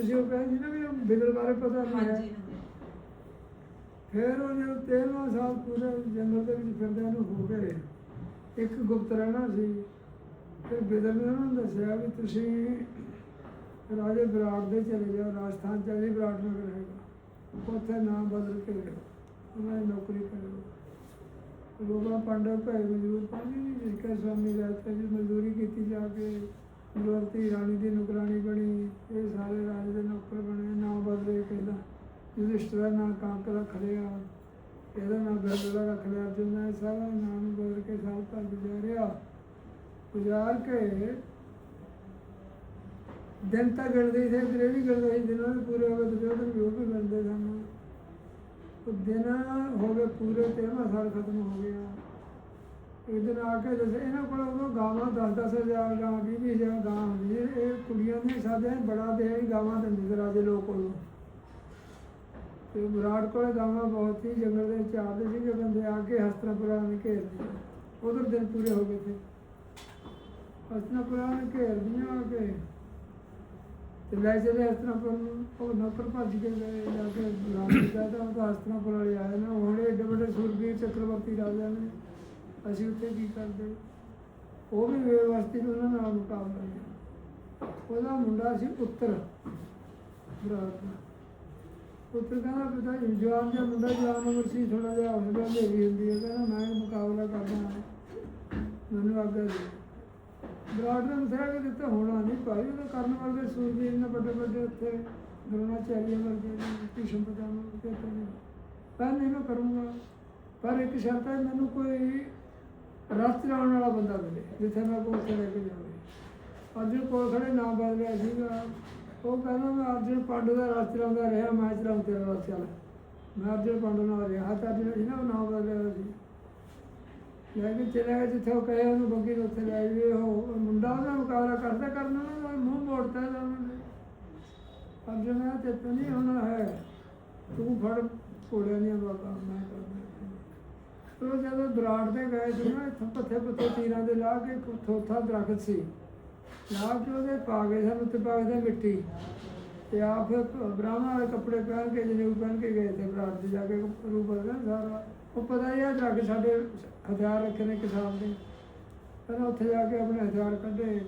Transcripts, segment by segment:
ਤੁਸੀਂ ਉਹ ਕਹਿੰਦੇ ਨਾ ਵੀ ਬਿਗਲ ਬਾਰੇ ਪਤਾ ਨਹੀਂ ਹੈ। ਹਾਂਜੀ ਹਾਂਜੀ। ਫਿਰ ਉਹ ਜਦੋਂ 13ਵਾਂ ਸਾਲ ਪੂਰੇ ਜੰਗਲ ਦੇ ਵਿੱਚ ਫਿਰਦਿਆਂ ਨੂੰ ਹੋ ਗਏ ਇੱਕ ਗੁਪਤ ਰਹਿਣਾ ਸੀ। ਫਿਰ ਬਿਦਲ ਨੇ ਉਹਨਾਂ ਨੂੰ ਦੱਸਿਆ ਵੀ ਤੁਸੀਂ ਰਾਜੇ ਵਿਰਾਟ ਦੇ ਚਲੇ ਜਾਓ ਰਾਜਸਥਾਨ ਚਲੇ ਵਿਰਾਟ ਨਗਰ ਹੈਗਾ। ਉੱਥੇ ਨਾਮ ਬਦਲ ਕੇ ਰਹੋ ਉਹਨਾਂ ਨੌਕਰੀ ਕਰੋ। ਲੋਕਾਂ ਪਾਂਡਵ ਭੈ ਮਜ਼ਦੂਰ ਪਾਣੀ ਨਹੀਂ ਜਿਸ ਸਵਾਮੀ ਰਹਤੇ ਜੀ ਮਜ਼ਦੂਰੀ ਕੀਤੀ ਜਾ ਕੇ ਗੁਰਵਤੀ ਰਾਣੀ ਦੀ ਨੁਕਰਾਣੀ ਬਣੀ। ਇਹ ਸਾਰੇ ਰਾਜ ਦੇ ਨੌਕਰ ਬਣੇ ਨਾਮ ਬਦਲੇ ਕਹਿੰਦਾ ਯੁਧਿਸ਼ਠਰ ਦਾ ਨਾਂ ਕਾਂਕ ਰੱਖ ਲਿਆ, ਇਹਦਾ ਨਾਂ ਬਿਰਬਲ ਰੱਖ ਲਿਆ ਅਰਜੁਨ ਨੇ ਸਾਰਾ ਨਾਮ ਬਦਲ ਕੇ ਸਾਲ ਭਰ ਗੁਜ਼ਾਰਿਆ। ਗੁਜ਼ਾਰ ਕੇ ਦਿਨ ਤਾਂ ਗਿਣਦੇ ਸੀ ਫਿਰ ਇਹ ਵੀ ਗਿਣਦੇ ਸੀ, ਦਿਨਾਂ ਦੇ ਪੂਰੇ ਹੋ ਗਏ ਦੁਰਯੋਧਨ ਵੀ ਉਹ ਵੀ ਗਿਣਦੇ ਸਨ। ਉਹ ਦਿਨ ਹੋ ਗਏ ਪੂਰੇ ਤੇਰਵਾਂ ਸਾਲ ਖਤਮ ਹੋ ਗਿਆ। ਇੱਕ ਦਿਨ ਆ ਕੇ ਦੱਸੇ ਇਹਨਾਂ ਕੋਲ ਉਦੋਂ ਗਾਵਾਂ 10 10 ਹਜ਼ਾਰ ਗਾਂ 20 ਵੀਹ ਹਜ਼ਾਰ ਗਾਂ ਹੁੰਦੀ ਇਹ ਕੁੜੀਆਂ ਨੇ ਸਾਡੇ ਬੜਾ ਦੇ ਗਾਵਾਂ ਦਿੰਦੇ ਸੀ ਰਾਜੇ ਲੋਕ ਕੋਲੋਂ। ਤੇ ਵਿਰਾਟ ਕੋਲ ਗਾਵਾਂ ਬਹੁਤ ਹੀ ਜੰਗਲ ਦੇ ਚਾਰਦੇ ਸੀਗੇ ਬੰਦੇ ਆ ਕੇ ਹਸਤਨਾਪੁਰਾ ਨੇ ਘੇਰ ਲਿਆ ਉਧਰ ਦਿਨ ਪੂਰੇ ਹੋ ਗਏ ਸੀ ਹਸਤਨਾਪੁਰਾ ਨੇ ਘੇਰ ਦੀਆਂ ਆ ਕੇ। ਤੇ ਲੈ ਚਲੇ ਹਸਤਨਾਪੁਰ ਨੂੰ, ਉਹ ਨੌਕਰ ਭੱਜ ਕੇ ਗਏ, ਜਾ ਕੇ ਵਿਰਾਟ ਨੂੰ ਤਾਂ ਹਸਤਨਾਪੁਰ ਵਾਲੇ ਆਏ ਨੇ। ਉਹ ਹੁਣ ਏਡੇ ਵੱਡੇ ਸੂਰਬੀਰ ਚੱਕਰਵਰਤੀ ਰਾਜਾ ਨੇ। ਅਸੀਂ ਉੱਥੇ ਕੀ ਕਰਦੇ? ਉਹ ਵੀ ਵਿਵਸਥਿਤ ਉਹਨਾਂ ਨਾਲ ਮੁਕਾਬਲਾ ਕੀਤਾ ਉਹਦਾ ਮੁੰਡਾ ਸੀ ਉੱਤਰ ਵਿਰਾਟ ਦਾ ਪੁੱਤਰ ਕਹਿੰਦਾ, ਪਿਤਾ ਜੀ, ਜਵਾਨ ਜਿਹਾ ਮੁੰਡਾ, ਜਵਾਨ ਉਮਰ ਸੀ ਥੋੜਾ ਜਿਹਾ ਹੌਸਲਾ ਹਨੇਰੀ ਹੁੰਦੀ ਹੈ। ਕਹਿੰਦਾ, ਮੈਂ ਮੁਕਾਬਲਾ ਕਰਨਾ ਹਾਂ। ਮੈਨੂੰ ਆਗਿਆ ਦੇ ਵਿਰਾਟ ਨੇ ਕੇ ਦਿੱਤਾ ਹੋਣਾ ਨਹੀਂ, ਭਾਈ ਉਹਦਾ ਕਰਨ ਵਾਲੇ ਸੂਰਬੀਰ ਨੇ ਵੱਡੇ ਵੱਡੇ ਉੱਥੇ ਦਰੋਣਾਚਾਰੀਆ ਵਰਗੇ ਨੇ ਭੀਸ਼ਮ ਪਿਤਾਮਹ ਵਰਗੇ ਤੇ ਪਰ ਨਹੀਂ ਮੈਂ ਕਰੂੰਗਾ। ਪਰ ਇੱਕ ਸ਼ਰਤ ਹੈ, ਮੈਨੂੰ ਕੋਈ ਰਸਤ ਚਲਾਉਣ ਵਾਲਾ ਬੰਦਾ ਮਿਲੇ, ਜਿੱਥੇ ਮੈਂ ਕੋਲ ਉੱਥੇ ਲੈ ਕੇ ਜਾਵੇ ਅਰਜੁਨ ਕੋਲ ਖੜੇ ਨਾਮ ਬਦਲਿਆ ਸੀਗਾ। ਉਹ ਕਹਿੰਦਾ, ਮੈਂ ਅਰਜੁਨ ਪਾਂਡੂ ਦਾ ਰਸਤ ਚਲਾਉਂਦਾ ਰਿਹਾ, ਮੈਂ ਚਲਾਉਂ ਤੇਰਾ ਰਸਤ ਚੱਲ ਮੈਂ ਅਰਜੁਨ ਪਾਂਡੂ ਨਾਲ ਰਿਹਾ। ਤਾਂ ਅਰਜੁਨ ਜੀ ਨਾ ਬਦਲਿਆ ਸੀ। ਲੈ ਕੇ ਚਲਾ ਗਿਆ ਜਿੱਥੇ ਉਹ ਕਹੇ ਉਹਨੂੰ ਬੱਗੀ ਨੂੰ ਉੱਥੇ ਲੈ ਗਏ। ਉਹ ਮੁੰਡਾ ਉਹਦਾ ਮੁਕਾਬਲਾ ਕਰਦਾ ਕਰਨਾ ਨਾ ਮੂੰਹ ਮੋੜਤਾ ਇਹਦਾ ਉਹਨੇ ਅਰਜੁਨ ਨੇ ਤੇ ਤਾਂ ਨਹੀਂ ਹੋਣਾ ਹੈ। ਤੂੰ ਫੜ ਕੋੜਿਆ ਨਹੀਂ ਬਾਬਾ ਮੈਂ ਕਰਦਾ। ਉਹ ਜਦੋਂ ਦਰਾੜ ਤੇ ਗਏ ਸੀ ਨਾ, ਇੱਥੋਂ ਪੱਥੇ ਪੱਥੇ ਤੀਰਾਂ ਦੇ ਲਾ ਕੇ ਇੱਕ ਥੋਥਾ ਦਰਖਤ ਸੀ। ਲਾ ਕੇ ਉਹਦੇ ਪਾ ਗਏ ਸਨ ਉੱਤੇ ਪਾ ਗਏ ਮਿੱਟੀ। ਤੇ ਆਪ ਫਿਰ ਬ੍ਰਾਹਮਣ ਵਾਲੇ ਕੱਪੜੇ ਪਹਿਨ ਕੇ ਜਨੇਊ ਪਹਿਨ ਕੇ ਗਏ ਤੇ ਬਰਾੜ ਤੇ ਜਾ ਕੇ ਰੂਪ ਬਦਲਿਆ ਸਾਰਾ। ਉਹ ਪਤਾ ਹੀ ਆ ਜਾ ਕੇ ਸਾਡੇ ਹਥਿਆਰ ਰੱਖੇ ਨੇ ਕਿਸਾਨ ਦੇ। ਪਹਿਲਾਂ ਉੱਥੇ ਜਾ ਕੇ ਆਪਣੇ ਹਥਿਆਰ ਕੱਢੇ,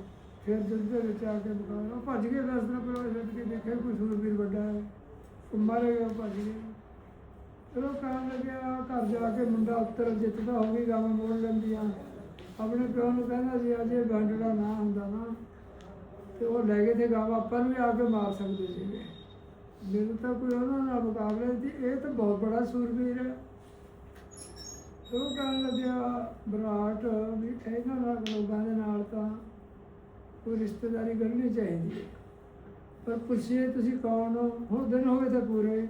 ਫਿਰ ਜੁੱਧ ਦੇ ਵਿੱਚ ਆ ਕੇ ਦੁਕਾਨ, ਉਹ ਭੱਜ ਗਏ ਦਸ ਦਿਨ ਪਹਿਲਾਂ ਛੱਡ ਕੇ ਦੇਖਿਆ ਕੋਈ ਸੂਰਬੀਰ ਵੱਡਾ ਹੈ। ਉਹ ਮਾਰੇ ਗਏ ਉਹ ਭੱਜ ਗਏ। ਫਿਰ ਉਹ ਕਹਿਣ ਲੱਗਿਆ, ਘਰ ਜਾ ਕੇ ਮੁੰਡਾ ਉੱਤਰ ਜਿੱਤਦਾ ਹੋ ਗਈ, ਗਾਵਾਂ ਮੋੜ ਲੈਂਦੀਆਂ ਆਪਣੇ ਪਿਓ ਨੂੰ ਕਹਿੰਦਾ ਸੀ, ਅਜੇ ਗਾਂਡੜਾ ਨਾ ਹੁੰਦਾ ਨਾ, ਤੇ ਉਹ ਲੈ ਗਏ ਤੇ ਗਾਵਾਂ ਆਪਾਂ ਨੂੰ ਵੀ ਆ ਕੇ ਮਾਰ ਸਕਦੇ ਸੀਗੇ। ਮੈਨੂੰ ਤਾਂ ਕੋਈ ਉਹਨਾਂ ਨਾਲ ਮੁਕਾਬਲੇ ਸੀ। ਇਹ ਤਾਂ ਬਹੁਤ ਬੜਾ ਸੂਰਬੀਰ ਹੈ। ਤੇ ਉਹ ਕਹਿਣ ਲੱਗਿਆ ਵਿਰਾਟ ਵੀ ਇਹਨਾਂ ਨਾਲ, ਲੋਕਾਂ ਦੇ ਨਾਲ ਤਾਂ ਕੋਈ ਰਿਸ਼ਤੇਦਾਰੀ ਕਰਨੀ ਚਾਹੀਦੀ ਹੈ। ਪਰ ਪੁੱਛੀਏ ਤੁਸੀਂ ਕੌਣ ਹੋ? ਦਿਨ ਹੋ ਗਏ ਤਾਂ ਪੂਰੇ।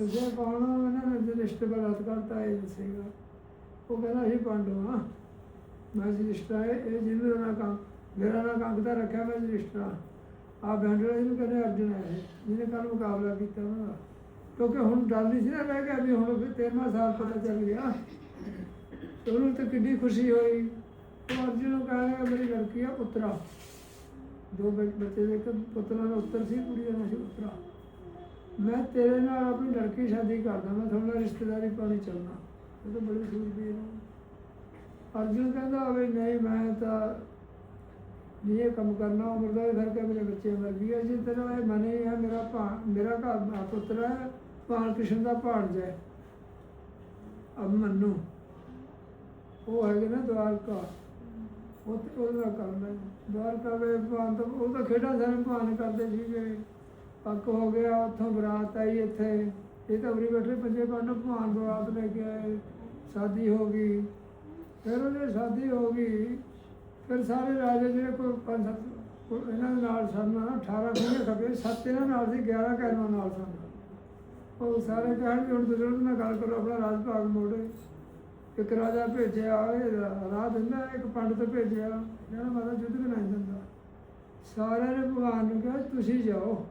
ਤੁਸੀਂ ਕੌਣ ਹੋ ਇਹਨਾਂ ਨੇ ਜੇ ਰਿਸ਼ਤੇ ਬਲਾਤ ਕਰਤਾ, ਇਹ ਦੱਸੇਗਾ। ਉਹ ਕਹਿੰਦਾ, ਅਸੀਂ ਪਾਂਡੋ ਹਾਂ। ਮੈਂ ਜੀ ਰਿਸ਼ਤਾ ਹੈ ਇਹ ਜਿਹਦੇ ਨਾਲ ਕੰਮ ਮੇਰਾ ਨਾਂ ਕੰਗ ਰੱਖਿਆ ਮੈਂ ਰਿਸ਼ਤਾ। ਆ ਬੈਂਡਰਾ ਇਹਨੂੰ ਕਹਿੰਦੇ ਅਰਜੁਨ ਹੈ ਜਿਹਨੇ ਕੱਲ ਮੁਕਾਬਲਾ ਕੀਤਾ ਉਹਨਾਂ ਦਾ। ਕਿਉਂਕਿ ਹੁਣ ਡਰ ਨਹੀਂ ਸੀ ਨਾ ਰਹਿ ਗਿਆ ਵੀ ਹੁਣ ਫਿਰ 13ਵਾਂ ਸਾਲ ਪਤਾ ਚੱਲ ਗਿਆ। ਤੇ ਉਹਨੂੰ ਤਾਂ ਕਿੰਨੀ ਖੁਸ਼ੀ ਹੋਈ। ਉਹ ਅਰਜੁਨ ਨੂੰ ਕਹਿੰਦਾ ਮੇਰੀ ਲੜਕੀ ਆ ਉਤਰਾ ਦੋ ਬੱਚੇ ਦੇ ਇੱਕ ਪੁੱਤਰਾਂ ਦਾ ਉੱਤਰ ਸੀ, ਕੁੜੀ ਦਾ ਨਾਂ ਸੀ ਉਤਰਾ ਮੈਂ ਤੇਰੇ ਨਾਲ ਆਪਣੀ ਲੜਕੀ ਸ਼ਾਦੀ ਕਰਦਾ, ਮੈਂ ਤੁਹਾਡੇ ਨਾਲ ਰਿਸ਼ਤੇਦਾਰੀ ਪਾਣੀ ਚੱਲਣਾ ਇਹ ਤਾਂ ਬੜੀ ਸੂਰਬੀਰ ਹੈ। ਅਰਜੁਨ ਕਹਿੰਦਾ ਹੋਵੇ ਨਹੀਂ, ਮੈਂ ਤਾਂ ਨਹੀਂ ਇਹ ਕੰਮ ਕਰਨਾ, ਉਮਰ ਦਾ ਘਰ ਕੇ ਮੇਰੇ ਬੱਚੇ ਮਰ ਗਏ ਜੀ ਤਰ੍ਹਾਂ ਇਹ ਮਨੇ ਹੈ ਮੇਰਾ ਭਾ, ਮੇਰਾ ਘਰ ਪੁੱਤਰ ਹੈ, ਭਾਣ ਕ੍ਰਿਸ਼ਨ ਦਾ ਭਾਣਜ ਹੈ ਅਮਨੂ ਉਹ ਹੈਗੇ ਨਾ ਦਵਾਰਕਾ। ਉਹ ਉਹਦਾ ਕੰਮ ਹੈ। ਦਵਾਰਕਾ ਦੇ ਭਾਣ ਤਾਂ, ਉਹ ਤਾਂ ਖੇਡਾਂ ਸਾਰੇ ਭਾਣ ਕਰਦੇ ਸੀਗੇ। ਪੱਕ ਹੋ ਗਿਆ, ਉੱਥੋਂ ਬਰਾਤ ਆਈ ਇੱਥੇ। ਇਹ ਤਾਂ ਉਰੀ ਬੈਠੇ ਪੰਜੇ ਪਾਂਡਵ ਭਾਣ ਬਰਾਤ ਲੈ ਕੇ ਆਏ। ਸ਼ਾਦੀ ਹੋ ਗਈ। ਫਿਰ ਉਹਦੇ ਸ਼ਾਦੀ ਹੋ ਗਈ। ਫਿਰ ਸਾਰੇ ਰਾਜੇ ਜਿਹੜੇ ਕੋਈ ਪੰਜ ਸੱਤ ਇਹਨਾਂ ਦੇ ਨਾਲ ਸਨ, ਨਾ 18 ਖੁੰਝੇ ਖਪੇ ਸੱਤ ਇਹਨਾਂ ਨਾਲ ਸੀ 11 ਕੈਨੋਂ ਨਾਲ ਸਨ। ਉਹ ਸਾਰੇ ਕਹਿਣ ਵੀ ਹੁਣ ਤੁਸੀਂ ਨਾਲ ਗੱਲ ਕਰੋ, ਆਪਣਾ ਰਾਜ ਭਾਗ ਮੋੜੇ। ਇੱਕ ਰਾਜਾ ਭੇਜਿਆ ਰਾਹ ਦਿੰਦਾ, ਇੱਕ ਪੰਡਤ ਭੇਜਿਆ। ਜਿਹੜਾ ਮਾਤਾ ਯੁੱਧ ਕਰਾਈ ਦਿੰਦਾ। ਸਾਰਿਆਂ ਨੇ ਭਗਵਾਨ ਨੂੰ ਕਿਹਾ, ਤੁਸੀਂ ਜਾਓ।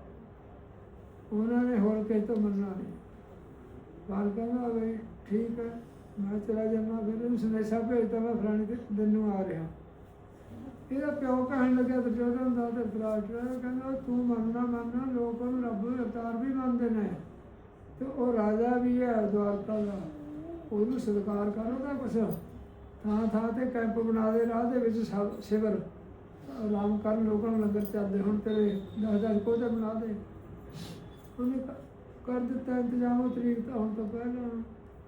ਉਹਨਾਂ ਨੇ ਹੋਰ ਕਿਸੇ ਤੋਂ ਮੰਨਣਾ ਨਹੀਂ। ਬਾਲ ਕਹਿੰਦਾ ਵੀ ਠੀਕ ਹੈ, ਮੈਂ ਚਲਾ ਜਾਣਾ ਫਿਰ ਉਹਨੂੰ ਸੰਦੇਸ਼ਾ ਭੇਜਦਾ ਮੈਂ ਫਲਾਣੇ ਦਿਨ ਨੂੰ ਆ ਰਿਹਾ। ਇਹਦਾ ਪਿਓ ਕਹਿਣ ਲੱਗਿਆ ਦੁਰਯੋਧਨ ਦਾ ਤੇ ਧ੍ਰਿਤਰਾਸ਼ਟਰ ਕਹਿੰਦਾ, ਤੂੰ ਮੰਨਣਾ ਮੰਨਣਾ, ਲੋਕ ਉਹਨੂੰ ਰੱਬ ਦੇ ਅਵਤਾਰ ਵੀ ਮੰਨਦੇ ਨੇ। ਤੇ ਉਹ ਰਾਜਾ ਵੀ ਹੈ, ਦੁਆਰਕਾ ਦਾ। ਉਹਨੂੰ ਸਤਿਕਾਰ ਕਰੋ ਉਹਦਾ ਕੁਛ। ਥਾਂ ਥਾਂ ਤੇ ਕੈਂਪ ਬਣਾ ਦੇ, ਰਾਹ ਦੇ ਵਿੱਚ ਸ਼ਿਵਰ ਆਰਾਮ ਕਰਨ, ਲੋਕਾਂ ਨੂੰ ਲੰਗਰ ਚੱਲਦੇ ਹੁਣ ਤੇਰੇ ਦਸ ਦਸ ਕੋਤੇ ਬਣਾ ਦੇ। ਉਹਨੇ ਕਰ ਦਿੱਤਾ ਇੰਤਜ਼ਾਮ ਉਹ ਤਰੀਕ ਤਾਂ ਹੁਣ ਤੋਂ ਪਹਿਲਾਂ।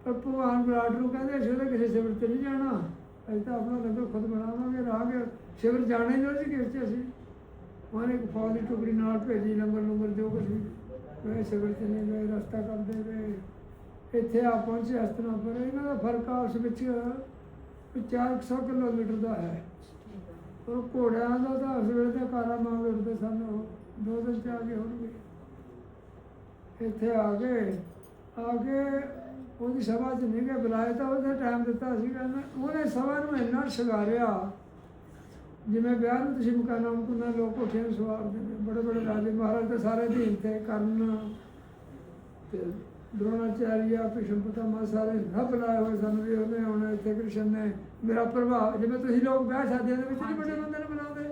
ਪਰ ਭਗਵਾਨ ਵਿਰਾਟ ਨੂੰ ਕਹਿੰਦੇ ਅਸੀਂ ਉਹਦੇ ਕਿਸੇ ਸ਼ਿਵਰ ਤੇ ਨਹੀਂ ਜਾਣਾ। ਅਸੀਂ ਤਾਂ ਆਪਣਾ ਲੰਗਰ ਖੁਦ ਬਣਾਵਾਂਗੇ ਰਾਹ ਕੇ। ਸ਼ਿਵਰ ਜਾਣਾ ਹੀ ਨਹੀਂ ਸੀ ਕਿਸ ਚ ਅਸੀਂ। ਉਹਨੇ ਇੱਕ ਫੌਜ ਦੀ ਟੁਕੜੀ ਨਾਲ ਭੇਜੀ ਨੰਬਰ ਲੰਗਰ ਜੋ ਕੁਛ ਵੀ। ਮੈਂ ਸ਼ਿਵਰ ਤੇ ਨਹੀਂ ਗਏ, ਰਸਤਾ ਕਰਦੇ ਗਏ ਇੱਥੇ ਆ ਪਹੁੰਚੇ ਇਸ ਤਰ੍ਹਾਂ, ਪਰ ਇਹਨਾਂ ਦਾ ਫ਼ਰਕ ਉਸ ਵਿੱਚ ਵੀ 400 ਕਿਲੋਮੀਟਰ ਦਾ ਹੈ। ਉਹ ਘੋੜਿਆਂ ਦਾ ਤਾਂ ਉਸ ਵੇਲੇ ਤਾਂ ਕਾਰਾ ਮੰਗ ਉੱਠਦੇ ਸਨ, ਉਹ ਦੋ ਦਿਨ ਚ ਆ ਗਏ। ਹੋਣਗੇ ਇੱਥੇ ਆ ਗਏ ਆ ਕੇ ਉਹਦੀ ਸਭਾ ਚ ਨਹੀਂ ਗਏ ਬੁਲਾਏ ਤਾਂ ਉਹਦੇ ਟਾਈਮ ਦਿੱਤਾ ਸੀਗਾ ਕਹਿੰਦਾ ਉਹਨੇ ਸਭਾ ਨੂੰ ਇੰਨਾ ਸ਼ਿੰਗਾਰਿਆ, ਜਿਵੇਂ ਵਿਆਹ ਨੂੰ ਤੁਸੀਂ ਮਕਾਨਾ ਮਕੂਨਾਂ ਲੋਕ ਕੋਠੇ ਨੂੰ ਸਵਾਰਦੇ ਨੇ ਬੜੇ ਬੜੇ ਰਾਜੇ ਮਹਾਰਾਜ ਤਾਂ ਸਾਰੇ ਅਧੀਨ ਤੇ ਕਰਨ। ਤੇ ਦ੍ਰੋਣਾਚਾਰੀਆ ਭੀਸ਼ਮ ਪਿਤਾਮਹ ਸਾਰੇ ਸਭ ਬੁਲਾਏ ਹੋਏ ਸਨ ਵੀ ਉਹਨੇ ਆਉਣਾ ਇੱਥੇ ਕ੍ਰਿਸ਼ਨ ਨੇ। ਮੇਰਾ ਪ੍ਰਭਾਵ, ਜਿਵੇਂ ਤੁਸੀਂ ਲੋਕ ਵਿਆਹ ਸ਼ਾਦੀਆਂ ਦੇ ਵਿੱਚ ਨਹੀਂ ਬੜੇ ਬੰਦੇ ਨੂੰ ਬੁਲਾਉਂਦੇ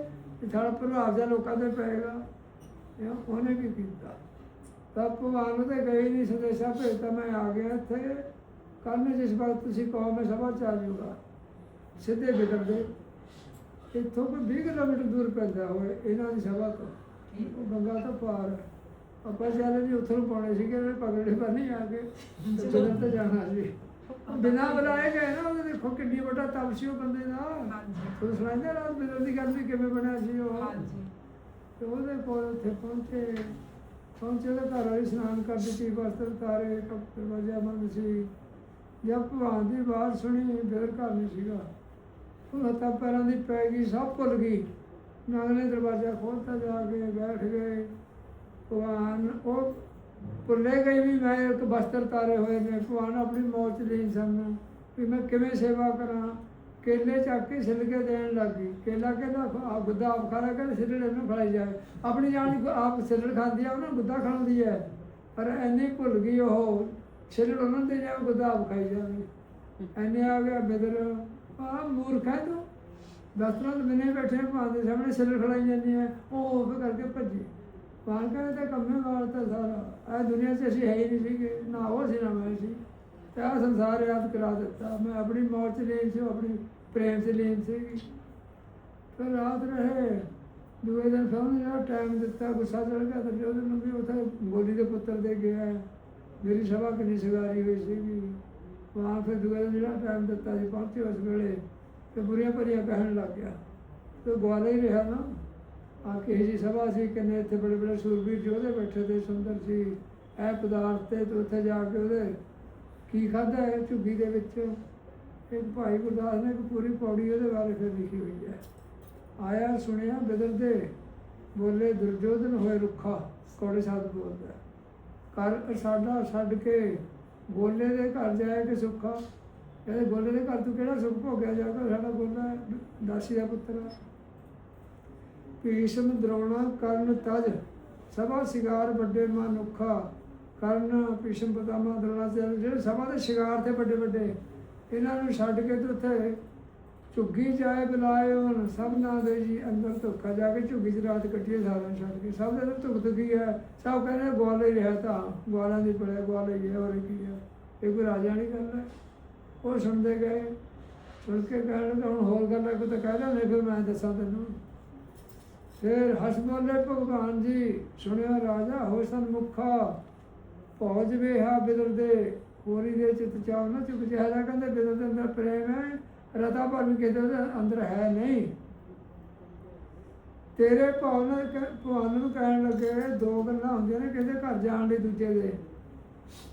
ਇਹ ਸਾਡਾ ਪ੍ਰਭਾਵ ਜਾਂ ਲੋਕਾਂ ਤੇ ਪਏਗਾ। ਇਹ ਉਹਨੇ ਵੀ ਕੀਤਾ। ਤਾਂ ਭਗਵਾਨ ਨੂੰ ਤੇ ਗਏ ਨਹੀਂ ਸੰਦੇਸ਼ਾ ਭੇਜਤਾ ਮੈਂ ਆ ਗਿਆ ਇੱਥੇ। ਕੱਲ੍ਹ ਨੂੰ ਜਿਸ ਵਕਤ ਤੁਸੀਂ ਕਹੋ ਮੈਂ ਸਭਾ ਚ ਆ ਜਾਊਗਾ। ਸਿੱਧੇ ਵਿਗੜਦੇ ਇੱਥੋਂ ਕੋਈ 20 ਕਿਲੋਮੀਟਰ ਦੂਰ ਪੈਂਦਾ ਹੋਏ ਇਹਨਾਂ ਦੀ ਸਭਾ ਤੋਂ। ਉਹ ਗੰਗਾ ਤੋਂ ਪਾਰ। ਆਪਾਂ ਚਾਲੇ ਜੀ ਉੱਥੋਂ ਪਾਉਣੇ ਸੀਗੇ ਉਹਨੇ ਪਗੜੇ ਪਰ ਨਹੀਂ ਆ ਕੇ। ਜਦੋਂ ਤੇ ਜਾਣਾ ਸੀ। ਬਿਨਾਂ ਬੁਲਾਏ ਗਏ ਨਾ ਉਹਦੇ ਦੇਖੋ ਕਿੰਨੀ ਵੱਡਾ ਤਪ ਸੀ ਉਹ ਬੰਦੇ ਦਾ। ਹਾਂਜੀ। ਤੁਸੀਂ ਸੁਣਾਉਂਦੇ ਰਾਤ ਬਿਦਰ ਦੀ ਗੱਲ ਵੀ ਕਿਵੇਂ ਬਣਿਆ ਸੀ ਉਹ? ਹਾਂਜੀ। ਤੇ ਉਹਦੇ ਕੋਲ ਉੱਥੇ ਪਹੁੰਚੇ। ਪਹੁੰਚੇ ਉਹਦੇ ਘਰ ਵਾਲੀ ਇਸ਼ਨਾਨ ਕਰ ਸੀ ਵਸਤਰ ਤਾਰੇ ਦਰਵਾਜ਼ਾ ਵਜਿਆ ਸੀ ਜਦ ਭਗਵਾਨ ਦੀ ਆਵਾਜ਼ ਸੁਣੀ, ਫਿਰ ਘਰ ਨਹੀਂ ਸੀਗਾ। ਉਹ ਹੱਥਾਂ ਪੈਰਾਂ ਦੀ ਪੈ ਗਈ, ਸਭ ਭੁੱਲ ਗਈ। ਨਾਗ ਨੇ ਦਰਵਾਜ਼ਾ ਖੋਲ੍ਹਤਾ ਜਾ ਕੇ ਬੈਠ ਗਏ। ਭਗਵਾਨ ਉਹ ਭੁੱਲੇ ਗਏ ਵੀ ਮੈਂ ਇੱਕ ਵਸਤਰ ਤਾਰੇ ਹੋਏ ਨੇ। ਭਗਵਾਨ ਆਪਣੀ ਮੌਤ ਚ ਲੀਨ ਸਨ। ਵੀ ਮੈਂ ਕਿਵੇਂ ਸੇਵਾ ਕਰਾਂ? ਕੇਲੇ ਚੱਕ ਕੇ ਛਿੱਲ ਕੇ ਦੇਣ ਲੱਗੀ ਕੇਲਾ ਕਹਿੰਦਾ ਆ ਗੁੱਦਾ ਆਪ ਖਾਣਾ ਕਹਿੰਦਾ ਛਿੱਲੜ ਨੂੰ ਖਲਾਈ ਜਾਵੇ। ਆਪਣੀ ਜਾਨ ਆਪ ਛਿੱਲੜ ਖਾਂਦੀ ਆ, ਉਹਨਾਂ ਗੁੱਦਾ ਖਾਂਦੀ ਹੈ ਪਰ ਐਨੀ ਭੁੱਲ ਗਈ ਉਹ, ਛਿੱਲੜ ਉਹਨਾਂ ਨੂੰ ਦੇ ਜਾਵੇ ਗੁੱਦਾ ਆਪ ਖਾਈ ਜਾਵੇ। ਐਨੇ ਆ ਗਿਆ ਬਿਦਰ। ਆ ਮੂਰਖ ਹੈ ਤੂੰ। ਦਸਰਾਂ ਦੇ ਬਿਨੇ ਬੈਠੇ ਭਾਂ ਦੇ ਸਾਹਮਣੇ ਛਿੱਲੜ ਖੜਾਈ ਜਾਂਦੀ ਹੈ ਉਹ ਉਹ ਕਰਕੇ ਭੱਜੀ। ਪਾਣ ਕਹਿੰਦੇ ਤਾਂ ਕੰਮੇ ਵਾਲਤਾ ਸਾਰਾ। ਇਹ ਦੁਨੀਆ 'ਚ ਅਸੀਂ ਹੈ ਹੀ ਨਹੀਂ ਸੀਗੇ, ਨਾ ਉਹ ਸੀ, ਨਾ ਮੈਂ ਸੀ। ਤੇ ਆ ਸੰਸਾਰ ਯਾਦ ਕਰਾ ਦਿੱਤਾ। ਮੈਂ ਆਪਣੀ ਮੌਤ 'ਚ ਲੀਨ ਸੀ, ਉਹ ਆਪਣੀ ਪ੍ਰੇਮ 'ਚ ਲੀਨ ਸੀਗੀ ਫਿਰ ਰਾਤ ਰਹੇ। ਦੂਏ ਦਿਨ ਫਿਰ ਉਹਨੇ ਜਿਹੜਾ ਟਾਈਮ ਦਿੱਤਾ, ਗੁੱਸਾ ਚੜ ਗਿਆ ਤੇ ਉਹਦੇ ਨੂੰ ਵੀ ਉੱਥੇ ਗੋਲੀ ਦੇ ਪੁੱਤਰ ਦੇ ਗਿਆ। ਮੇਰੀ ਸਭਾ ਕਿੰਨੀ ਸਗਾਰੀ ਹੋਈ ਸੀਗੀ। ਵਾਂ ਫਿਰ ਦੂਏ ਦਿਨ ਜਿਹੜਾ ਟਾਈਮ ਦਿੱਤਾ ਸੀ, ਪਹੁੰਚੇ ਉਸ ਵੇਲੇ। ਤੇ ਬੁਰੀਆਂ ਭਰੀਆਂ ਕਹਿਣ ਲੱਗ ਗਿਆ। ਤੇ ਗਵਾਲਾ ਹੀ ਰਿਹਾ ਨਾ। ਆ ਕਿਸੇ ਜੀ ਸਭਾ ਸੀ, ਕਿੰਨੇ ਇੱਥੇ ਬੜੇ ਬੜੇ ਸੂਰਬੀਰ ਯੋਧੇ ਬੈਠੇ ਤੇ ਸੁੰਦਰ ਸੀ। ਇਹ ਪਦਾਰਥ ਤੇ ਤੇ ਉੱਥੇ ਜਾ ਕੇ ਉਹਦੇ ਕੀ ਖਾਦਾ ਹੈ ਝੁੱਗੀ ਦੇ ਵਿੱਚ? ਇੱਕ ਭਾਈ ਗੁਰਦਾਸ ਨੇ ਇੱਕ ਪੂਰੀ ਪੌੜੀ ਉਹਦੇ ਬਾਰੇ ਫਿਰ ਲਿਖੀ ਹੋਈ ਹੈ। ਆਇਆ, ਸੁਣਿਆ ਬਿਦਰ ਦੇ ਬੋਲੇ ਦੁਰਜੋਧਨ ਹੋਏ ਰੁੱਖਾ, ਕੋੜੇ ਸਾਧ ਬੋਲਦਾ। ਕਰ ਸਾਡਾ ਛੱਡ ਕੇ ਗੋਲੇ ਦੇ ਘਰ ਜਾਇਆ ਕਿ ਸੁੱਖਾ? ਕਹਿੰਦੇ ਗੋਲੇ ਦੇ ਘਰ ਤੂੰ ਕਿਹੜਾ ਸੁੱਖ ਭੋਗਿਆ? ਜਾ ਕੇ ਸਾਡਾ ਗੋਲਾ ਦਾਸੀ ਦਾ ਪੁੱਤਰ। ਭੀਸ਼ਮ ਦਰੋਣਾ ਕਰਨ ਤਜ, ਸਭਾ ਸਿਗਾਰ ਵੱਡੇ ਮਨੁੱਖਾ ਕਰਨ ਕ੍ਰਿਸ਼ਨ ਪਤਾਮਾ ਦ੍ਰੋਣਾਚਾਰਿਆ ਜਿਹੜੇ ਸਭਾ ਦੇ ਸ਼ਿਕਾਰ ਤੇ ਵੱਡੇ ਵੱਡੇ, ਇਹਨਾਂ ਨੂੰ ਛੱਡ ਕੇ ਤੇ ਉੱਥੇ ਝੁੱਗੀ ਜਾਏ ਬੁਲਾਏ ਹੁਣ, ਸਭ ਨਾ ਦੇ ਜੀ ਅੰਦਰ ਧੋਖਾ ਜਾ ਕੇ ਝੁੱਗੀ 'ਚ ਰਾਤ ਕੱਟੀ ਸਾਰਿਆਂ ਨੂੰ ਛੱਡ ਕੇ। ਸਭ ਦੇ ਧੁੱਖ ਧੁੱਕੀ ਹੈ, ਸਭ ਕਹਿੰਦੇ ਗਵਾਲੇ ਹੀ ਰਿਹਾ ਤਾਂ, ਗਵਾਲਾਂ ਦੀ ਬੜਿਆ ਗਵਾਲੇ ਹੀ ਹੈ, ਹੋਰ ਕੀ ਹੈ। ਇਹ ਕੋਈ ਰਾਜਾ ਨਹੀਂ ਕਰਦਾ ਉਹ ਸੁਣਦੇ ਗਏ, ਸੁਣ ਕੇ ਕਹਿਣ ਲੱਗਾ, ਹੁਣ ਹੋਰ ਗੱਲਾਂ ਕੋਈ ਤਾਂ ਕਹਿ ਲੈਣੇ ਫਿਰ ਮੈਂ ਦੱਸਾਂ ਤੈਨੂੰ। ਫਿਰ ਹੱਸ ਭਗਵਾਨ ਜੀ, ਸੁਣਿਆ ਰਾਜਾ ਹੋਸਨ ਮੁਖਾ ਪਹੁੰਚ ਵੇਹਾ ਬਿਦਰ ਦੇ ਹੋਰੀ ਦੇ ਚਿਤ ਚਾਉ ਨਾ ਚੁੱਕ ਜਿਹੜਾ ਕਹਿੰਦੇ ਬਿਦਰ ਦੇ ਅੰਦਰ ਪ੍ਰੇਮ ਹੈ, ਰਤਾ ਪਰ ਵੀ ਕਿਤੇ ਉਹਦੇ ਅੰਦਰ ਹੈ ਨਹੀਂ। ਤੇਰੇ ਭਾਵਨਾ ਭਗਵਾਨ ਨੂੰ ਕਹਿਣ ਲੱਗੇ, ਦੋ ਗੱਲਾਂ ਹੁੰਦੀਆਂ ਨੇ ਕਹਿੰਦੇ ਘਰ ਜਾਣ ਲਈ ਦੂਜੇ ਦੇ।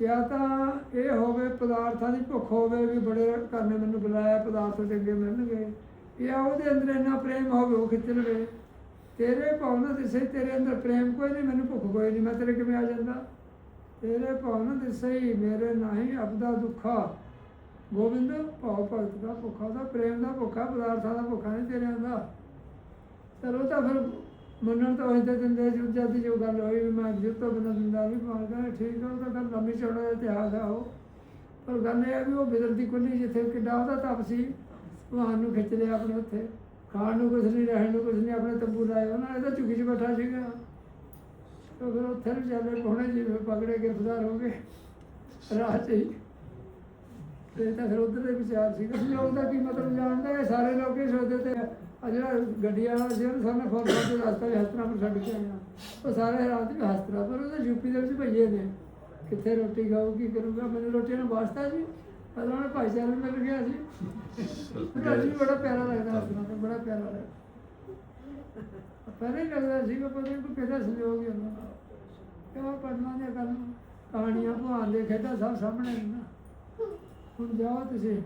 ਜਾਂ ਤਾਂ ਇਹ ਹੋਵੇ ਪਦਾਰਥਾਂ ਦੀ ਭੁੱਖ ਹੋਵੇ ਵੀ ਬੜੇ ਘਰ ਨੇ ਮੈਨੂੰ ਬੁਲਾਇਆ, ਪਦਾਰਥ ਚੰਗੇ ਮਿਲਣਗੇ। ਜਾਂ ਉਹਦੇ ਅੰਦਰ ਇੰਨਾ ਪ੍ਰੇਮ ਹੋਵੇ, ਉਹ ਖਿੱਚ ਲਵੇ। ਤੇਰੇ ਭਾਵਨਾ ਦੇ ਸਹੀ ਤੇਰੇ ਅੰਦਰ ਪ੍ਰੇਮ ਕੋਈ ਨਹੀਂ, ਮੈਨੂੰ ਭੁੱਖ ਕੋਈ ਨਹੀਂ, ਮੈਂ ਤੇਰੇ ਕਿਵੇਂ ਆ ਜਾਂਦਾ? ਤੇਰੇ ਭਾਵਨਾ ਦੇ ਸਹੀ, ਮੇਰੇ ਨਹੀਂ ਅਬਦਾ ਦੁੱਖਾ। ਗੋਬਿੰਦ, ਭਾਵ ਭਗਤ ਦਾ ਭੁੱਖਾ ਦਾ ਪ੍ਰੇਮ ਦਾ ਭੁੱਖਾ, ਪਦਾਰਥਾਂ ਦਾ ਭੁੱਖਾ ਨਹੀਂ ਤੇਰੇ ਅੰਦਰ ਚਲੋ ਤਾਂ ਫਿਰ ਮੰਨਣ ਤਾਂ ਹੋਈ ਤੇ ਦਿੰਦੇ ਜੁ ਜਦ ਜੋ ਗੱਲ ਹੋਈ ਵੀ ਮੈਂ ਜਿੱਤ ਤੋਂ ਬਿਨਾਂ ਦਿੰਦਾ ਵੀ ਪਾਣ ਕਹਿੰਦਾ ਠੀਕ ਆ, ਉਹ ਤਾਂ ਗੱਲ ਲੰਮੀ ਚੌੜਾ ਦਾ ਇਤਿਹਾਸ ਆ ਉਹ। ਪਰ ਗੱਲ ਇਹ ਆ ਵੀ ਉਹ ਬਿਦਰ ਦੀ ਕੁੱਲੀ ਜਿੱਥੇ ਕਿੱਡਾ ਉਹਦਾ ਤਪ ਸੀ, ਭਗਵਾਨ ਨੂੰ ਖਿੱਚ ਲਿਆ ਆਪਣੇ ਉੱਥੇ। ਖਾਣ ਨੂੰ ਕੁਝ ਨਹੀਂ, ਰਹਿਣ ਨੂੰ ਕੁਝ ਨਹੀਂ, ਆਪਣੇ ਤੰਬੂ ਲਾਏ। ਉਹਨਾਂ ਨੇ ਤਾਂ ਝੁਕੀ 'ਚ ਬੈਠਾ ਸੀਗਾ। ਤਾਂ ਫਿਰ ਉੱਥੇ ਨੂੰ ਚੱਲੇ ਪਹੁੰਚੇ ਜੀ ਫਿਰ ਪਕੜੇ ਗ੍ਰਿਫਤਾਰ ਹੋ ਗਏ ਰਾਹ 'ਚ ਹੀ। ਤੇ ਤਾਂ ਫਿਰ ਉਧਰ ਦੇ ਵਿਚਾਰ ਸੀ। ਕਿ ਲੋਕ ਦਾ ਕੀ ਮਤਲਬ ਜਾਣਦਾ ਹੈ ਸਾਰੇ ਲੋਕ ਇਹ ਸੋਚਦੇ ਤੇ ਆ ਜਿਹੜਾ ਗੱਡੀ ਵਾਲਾ ਸੀ ਉਹਨੇ ਸਾਹਮਣੇ ਫੋਨ ਕਰਕੇ ਰਸਤਾ ਵੀ ਹਸਤਰਾ ਪਰ ਛੱਡ ਕੇ ਆਇਆ। ਉਹ ਸਾਰੇ ਹੈਰਾਨ ਸੀ ਹਸਤਰਾ ਪਰ ਉਹਦਾ ਯੂਪੀ ਦੇ ਵਿੱਚ ਭਈਏ ਨੇ। ਕਿੱਥੇ ਰੋਟੀ ਖਾਊ ਕੀ ਕਰੂਗਾ? ਮੈਨੂੰ ਰੋਟੀ ਨੂੰ ਵਾਸਤਾ ਸੀ। ਪਹਿਲਾਂ ਉਹਨੇ ਭਾਈਚਾਰੇ ਨੂੰ ਮਿਲ ਗਿਆ ਸੀ। ਵੀ ਬੜਾ ਪਿਆਰਾ ਲੱਗਦਾ ਹਸਤਰਾ ਤੇ ਬੜਾ ਪਿਆਰਾ ਲੱਗਦਾ। ਪਤਾ ਹੀ ਲੱਗਦਾ ਸੀ ਕਿ ਪਤਾ ਕੋਈ ਕਿਹਦਾ ਸੰਯੋਗ ਹੀ ਹੁੰਦਾ। ਕਿਉਂ ਪੜਨਾ ਦੀਆਂ ਗੱਲ ਕਹਾਣੀਆਂ ਭਗਵਾਨ ਦੇ ਖੇਡਾਂ ਸਭ ਸਾਹਮਣੇ ਨੇ ਨਾ ਹੁਣ ਜਾਓ ਤੁਸੀਂ।